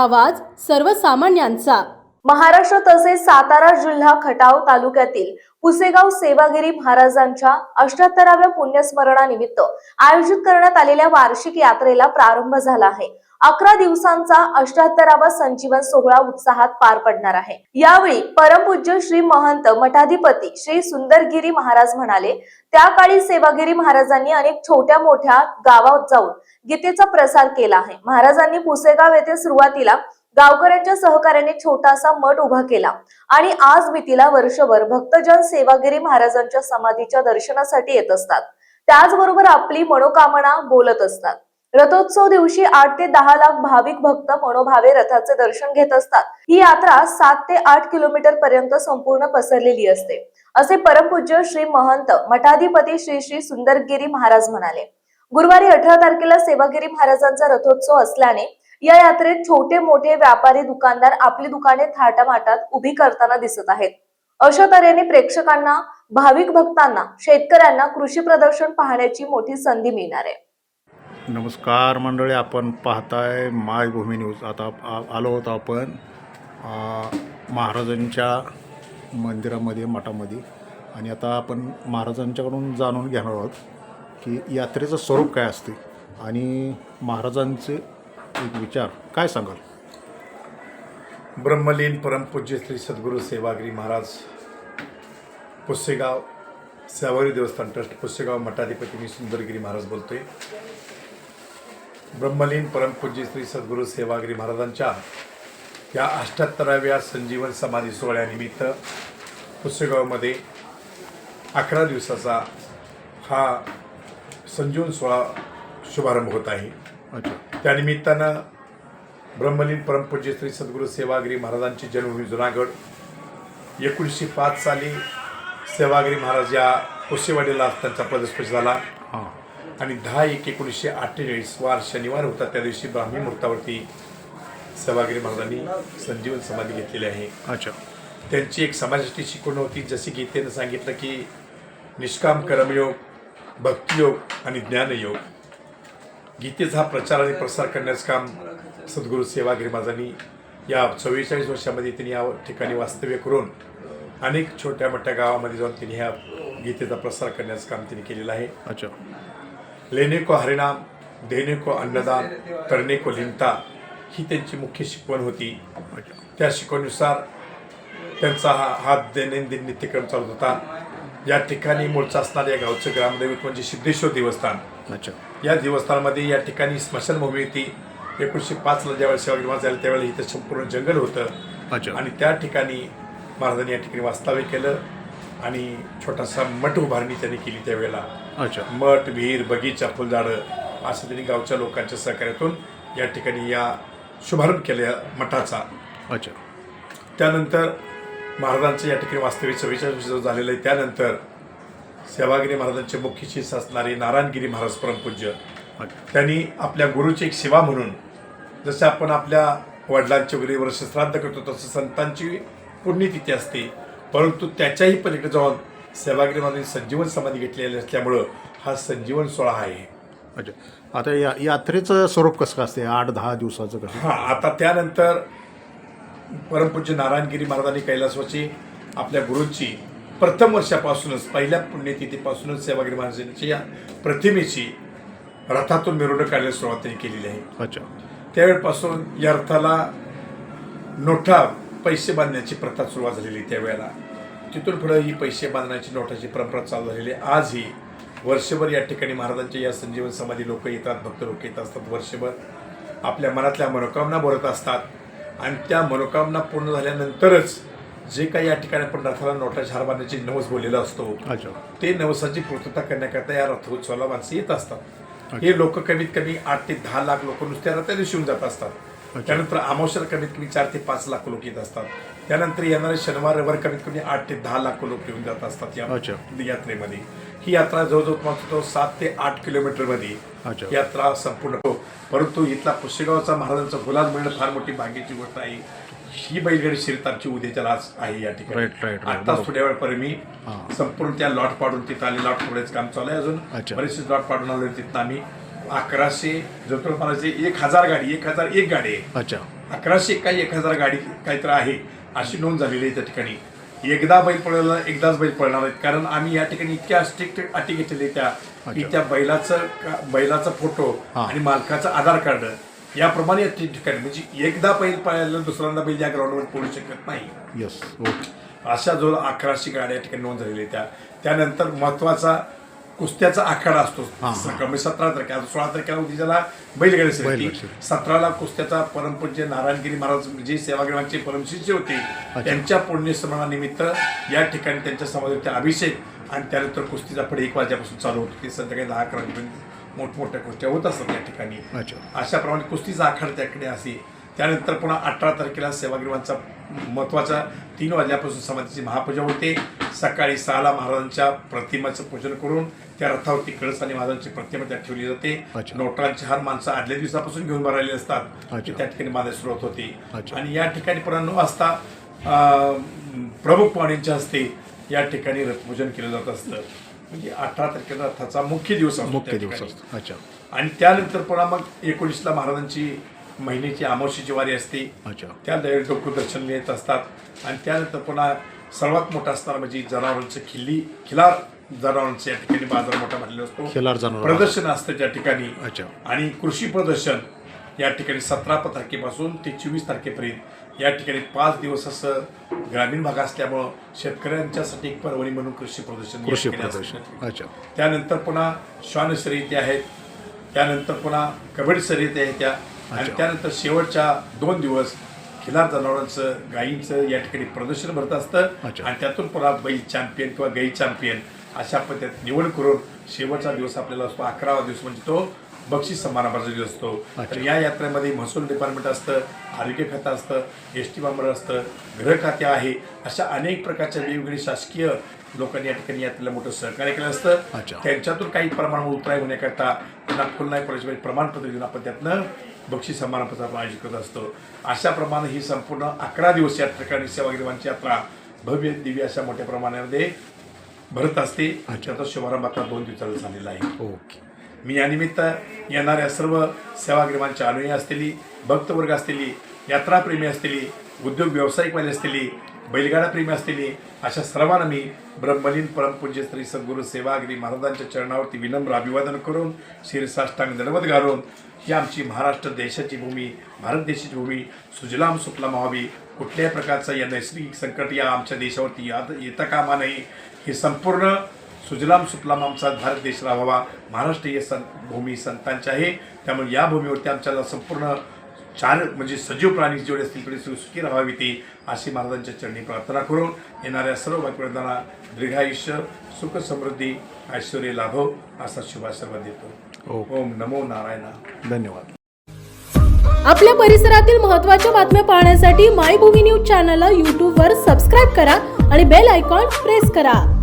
आवाज सर्वसामान्यांचा. महाराष्ट्र तसेच सातारा जिल्हा खटाव तालुक्यातील पुसेगाव सेवागिरी महाराजांच्या अष्ट्याहत्तराव्या पुण्यस्मरणानिमित्त आयोजित करण्यात आलेल्या वार्षिक यात्रेला प्रारंभ झाला आहे. अकरा दिवसांचा अष्ट्याहत्तरावा संजीवन सोहळा उत्साहात पार पडणार आहे. यावेळी परमपूज्य श्री महंत मठाधिपती श्री सुंदरगिरी महाराज म्हणाले त्या काळी सेवागिरी महाराजांनी अनेक छोट्या मोठ्या गावात जाऊन गीतेचा प्रसार केला आहे. महाराजांनी पुसेगाव येथे सुरुवातीला गावकऱ्यांच्या सहकार्याने छोटासा मठ उभा केला आणि आज मितीला वर्षभर भक्तजन सेवागिरी महाराजांच्या समाधीच्या दर्शनासाठी येत असतात. त्याचबरोबर आपली मनोकामना बोलत असतात. रथोत्सव दिवशी आठ ते दहा लाख भाविक भक्त मनोभावे रथाचे दर्शन घेत असतात. ही यात्रा सात ते आठ किलोमीटर पर्यंत संपूर्ण पसरलेली असते. असे परमपूज्य श्री महंत मठाधिपती श्री श्री सुंदरगिरी महाराज म्हणाले. गुरुवारी अठरा तारखेला सेवागिरी महाराजांचा रथोत्सव असल्याने या यात्रेत छोटे मोठे व्यापारी दुकानदार आपली दुकाने थाटामाटात उभी करताना दिसत आहेत. अशा तऱ्हेने प्रेक्षकांना भाविक भक्तांना शेतकऱ्यांना कृषी प्रदर्शन पाहण्याची मोठी संधी मिळणार आहे. नमस्कार मंडळी आपण पाहताय मायभूमी न्यूज. आता आ- आलो होतो आपण महाराजांच्या मंदिरामध्ये मठामध्ये. आणि आता आपण महाराजांच्याकडून जाणून घेणार आहोत की यात्रेचं स्वरूप काय असते. आणि महाराजांचे एक विचार काय सांगाल? ब्रह्मलीन परमपूज्य श्री सद्गुरू सेवागिरी महाराज पुस्सेगाव सेवागिरी देवस्थान ट्रस्ट पुस्सेगाव मठाधिपती मी सुंदरगिरी महाराज बोलतोय. ब्रह्मलीन परमपूज्य श्री सद्गुरू सेवागिरी महाराजांच्या या अठ्ठ्याहत्तराव्या संजीवन समाधी सोहळ्यानिमित्त पुस्सेगावमध्ये अकरा दिवसाचा हा संजीवन सोहळा शुभारंभ होत आहे. अच्छा. त्यानिमित्तानं ब्रह्मलीन परमपूज्य श्री सद्गुरू सेवागिरी महाराजांची जन्मभूमी जुनागड एकोणीसशे पाच साली सेवागिरी महाराज या कुशेवाडीला त्यांचा पदस्पर्श झाला. आणि दहा एक एकोणीसशे अठ्ठेचाळीस वार शनिवार होता त्या दिवशी ब्राह्मी मुहूर्तावरती सेवागिरी महाराजांनी संजीवन समाधी घेतलेली आहे. अच्छा. त्यांची एक समाजाची शिकवण होती जशी गीतेनं सांगितलं की निष्काम कर्मयोग भक्तियोग आणि ज्ञानयोग. गीतेचा हा प्रचार आणि प्रसार करण्याचं काम सद्गुरू सेवागिरी महाराजांनी या चव्वेचाळीस वर्षामध्ये त्यांनी या ठिकाणी वास्तव्य करून अनेक छोट्या मोठ्या गावामध्ये जाऊन त्यांनी ह्या गीतेचा प्रसार करण्याचं काम त्यांनी केलेलं आहे. अच्छा. लेने को हरिनाम देने को अन्नदान करणे को लिमता ही त्यांची मुख्य शिकवण होती. त्या शिकवणीनुसार त्यांचा हा हा दैनंदिन नित्यक्रम चालत होता. या ठिकाणी मूळचं असणाऱ्या या गावचं ग्रामदैवत म्हणजे सिद्धेश्वर देवस्थान. अच्छा. या देवस्थानामध्ये या ठिकाणी स्मशानभूमी होती. एकोणीसशे पाचला ज्यावेळेस सेवा निर्माण झाली त्यावेळेला इथं संपूर्ण जंगल होतं. अच्छा. आणि त्या ठिकाणी महाराजांनी या ठिकाणी वास्तव्य केलं. आणि छोटासा मठ उभारणी त्यांनी केली त्यावेळेला. अच्छा. मठ विहीर बगीचा फुलझाडं असं त्यांनी गावच्या लोकांच्या सहकार्यातून या ठिकाणी या शुभारंभ केला या मठाचा. अच्छा. त्यानंतर महाराजांचं या ठिकाणी वास्तविक वर्ष झालेलं आहे. त्यानंतर सेवागिरी महाराजांचे मुख्य शिष्य असणारे नारायणगिरी महाराज परमपूज्य. त्यांनी आपल्या गुरुची एक सेवा म्हणून जसं आपण आपल्या वडिलांचे वगैरे वर्ष श्राद्ध करतो तसं संतांची पुण्यतिथी असते. परंतु त्याच्याही पलीकडे जाऊन सेवागिरी महाराजांनी संजीवन समाधी घेतलेली असल्यामुळं हा संजीवन सोहळा आहे. अच्छा. आता या यात्रेचं स्वरूप कसं काय असते आठ दहा दिवसाचं कसं? हां आता त्यानंतर परमपूज्य नारायणगिरी महाराजांनी कैलासवाची आपल्या गुरूंची प्रथम वर्षापासूनच पहिल्या पुण्यतिथीपासूनच सेवागिरी महाराजांची या प्रतिमेची रथातून मिरवणूक काढण्यास सुरुवात त्यांनी केलेली आहे. अच्छा. त्यावेळेपासून या रथाला नोटा पैसे बांधण्याची प्रथा सुरुवात झालेली त्यावेळेला. तिथून पुढे ही पैसे बांधण्याची नोटाची परंपरा चालू झालेली. आजही वर्षभर या ठिकाणी महाराजांच्या या संजीवन समाधी लोक येतात भक्त लोक येत असतात वर्षभर. आपल्या मनातल्या मनोकामना बोलत असतात. आणि त्या मनोकामना पूर्ण झाल्यानंतरच जे काही या ठिकाणी आपण रथाला नोटाच्या हार बांधण्याची नवस बोललेला असतो ते नवसाची पूर्तता करण्याकरता या रथोत्सवाला माणसं येत असतात. हे लोक कमीत कमी आठ ते दहा लाख लोक नुसत्या रथाने येऊन जात असतात. त्यानंतर अमावस्याला कमीत कमी चार ते पाच लाख लोक येत असतात त्यानंतर येणारे शनिवार रविवार कमीत कमी आठ ते दहा लाख लोक येऊन जात असतात या. यात्रेमध्ये ही यात्रा जवळजवळ तुम्हाला तो सात ते आठ किलोमीटरमध्ये अच्छा. यात्रा संपूर्ण हो परंतु इथला पुष्यगावचा महाराजांचा गुलाल मिळणं फार मोठी भाग्याची गोष्ट आहे ही बैलगाडी शर्यत आमची उद्याच्या आज आहे या ठिकाणी बरोबर. थोड्या वेळपर्यंत मी. संपूर्ण त्या लॉट पाडून तिथं आले लॉट फोडायचं काम चालू आहे अजून. बरेचसे लॉट पाडून आलो तिथं आम्ही अकराशे म्हणायचे एक हजार गाडी एक हजार एक गाडी आहे. अच्छा. अकराशे काही एक हजार गाडी काहीतरी आहे अशी नोंद झालेली आहे त्या ठिकाणी. एकदा बैल पळायला एकदाच बैल पळणार आहेत. कारण आम्ही या ठिकाणी इतक्या स्ट्रिक्ट अटी घेतलेल्या त्या की त्या बैलाचं बैलाचा फोटो. आणि मालकाचं आधार कार्ड याप्रमाणे या ठिकाणी. म्हणजे एकदा बैल पळायला दुसऱ्यांदा बैल या ग्राउंडवर पळू शकत नाही. यस ओके अशा जो अकराशे गाड्या या ठिकाणी नोंद झालेल्या त्या. त्यानंतर महत्त्वाचा कुस्त्याचा आखाडा असतो. कमी सतरा तारखेला सोळा तारखेला होती त्याला बैलगाडी शर्यती शर्यत. सतराला कुस्त्याचा परमपूज्य नारायणगिरी महाराज जे सेवाग्रामांचे परमशिष्य होते त्यांच्या पुण्यस्मरणानिमित्त या ठिकाणी त्यांच्या समाजाचे अभिषेक आणि त्यानंतर कुस्तीचा पुढे एक वाजल्यापासून चालू होतो. ते संध्याकाळी दहा अकरा वाजेपर्यंत मोठमोठ्या कुस्त्या होत असतात या ठिकाणी. अशाप्रमाणे कुस्तीचा आखाडा त्याकडे असे. त्यानंतर पुन्हा अठरा तारखेला सेवागृहांचा महत्त्वाचा तीन वाजल्यापासून समाधीची महापूजा होते. सकाळी सहाला महाराजांच्या प्रतिमेचं पूजन करून त्या रथावरती कळस आणि महाराजांची प्रतिमा त्यात ठेवली जाते. नोटांचे हार माणसं आदल्या दिवसापासून घेऊन भरायले असतात. की त्या ठिकाणी माझ्या सुरुवात होते. आणि या ठिकाणी पुन्हा नऊ वाजता प्रमुख पाहुण्यांच्या हस्ते या ठिकाणी रथपूजन केलं जात असतं. म्हणजे अठरा तारखेला रथाचा मुख्य दिवस असतो मुख्य दिवस. असतो. अच्छा. आणि त्यानंतर पुन्हा मग एकोणीसला महाराजांची महिन्याची अमावशीची वारी असते. अच्छा. त्या दर्शन येत असतात. आणि त्यानंतर पुन्हा सर्वात मोठा असणारा म्हणजे जनावरांचं खिल्ली खिलार जनावरांचं या ठिकाणी बाजार मोठा भरलेला असतो. खिलार जनावर. प्रदर्शन असतं त्या ठिकाणी. अच्छा. आणि कृषी प्रदर्शन या ठिकाणी सतरा तारखेपासून ते चोवीस तारखेपर्यंत. या ठिकाणी पाच दिवस असं ग्रामीण भाग असल्यामुळं शेतकऱ्यांच्यासाठी एक पर्वणी म्हणून कृषी प्रदर्शन या कृषी ठिकाणी असतं. प्रदर्शन. अच्छा. त्यानंतर पुन्हा श्वान शर्यती आहेत. त्यानंतर पुन्हा कबड्डी शर्यती आहेत त्या. आणि अच्छा. त्यानंतर शेवटच्या दोन दिवस खिलार जनावरांचं गायींचं या ठिकाणी प्रदर्शन भरत असतं. आणि त्यातून पुन्हा बैल चॅम्पियन किंवा गाई चॅम्पियन अशा पद्धतीत निवड करून शेवटचा दिवस आपल्याला असतो अकरावा दिवस म्हणजे तो बक्षीस समारंभाचा दिवस असतो. तर या यात्रेमध्ये महसूल डिपार्टमेंट असतं आरोग्य खातं असतं एस टी बांबर असतं गृह खाते आहे अशा अनेक प्रकारच्या वेगवेगळी शासकीय लोकांनी या ठिकाणी यात्रेला मोठं सहकार्य केलं असतं. त्यांच्यातून काही प्रमाणावर उतराई होण्याकरता त्यांना फुलनाय कॉलेजमध्ये प्रमाणपत्र देऊन आपण त्यातनं बक्षीस समारंभाचा आपण आयोजित करत असतो. अशा प्रमाणे ही संपूर्ण अकरा दिवस या ठिकाणी सेवागिरीवांची यात्रा भव्य दिव्य अशा मोठ्या प्रमाणामध्ये भरत असते. त्याचा शुभारंभ आता दोन दिवसाचा झालेला आहे. ओके. मी यानिमित्त येणाऱ्या सर्व सेवाग्रहांच्या अनुयायी असलेली भक्तवर्ग असलेली यात्राप्रेमी असलेली उद्योग व्यावसायिकवाले असलेली बैलगाडा प्रेमी असलेली अशा सर्वांना मी ब्रह्मलीन परमपूज्य श्री सद्गुरू सेवागिरी महाराजांच्या चरणावरती विनम्र अभिवादन करून शिरसाष्टांग दणवत घालून ही आमची महाराष्ट्र देशाची भूमी भारत देशाची भूमी सुजलाम सुफलाम व्हावी कुठल्याही प्रकारचं या नैसर्गिक संकट या आमच्या देशावरती यात येता कामा नाही हे संपूर्ण सुजलाम सुफलाम आमचा भारत देश राहावा महाराष्ट्र हे सं भूमी संतांची आहे. त्यामुळे या भूमीवरती आमच्याला संपूर्ण चार म्हणजे सजीव प्राणी जेवढे असतील तेवढे सु- सुखी राहावी ती अशी महाराजांच्या चरणी प्रार्थना करून येणाऱ्या सर्व भक्तवृंदांना दीर्घायुष्य सुख समृद्धी ऐश्वर्य लाभो असा शुभाशीर्वाद देतो. ओम नमो नारायणा. धन्यवाद. आपल्या परिसरातील महत्त्वाच्या बातम्या पाहण्यासाठी मायभूमी न्यूज चॅनलला यूट्यूबवर सबस्क्राईब करा आणि बेल आयकॉन प्रेस करा.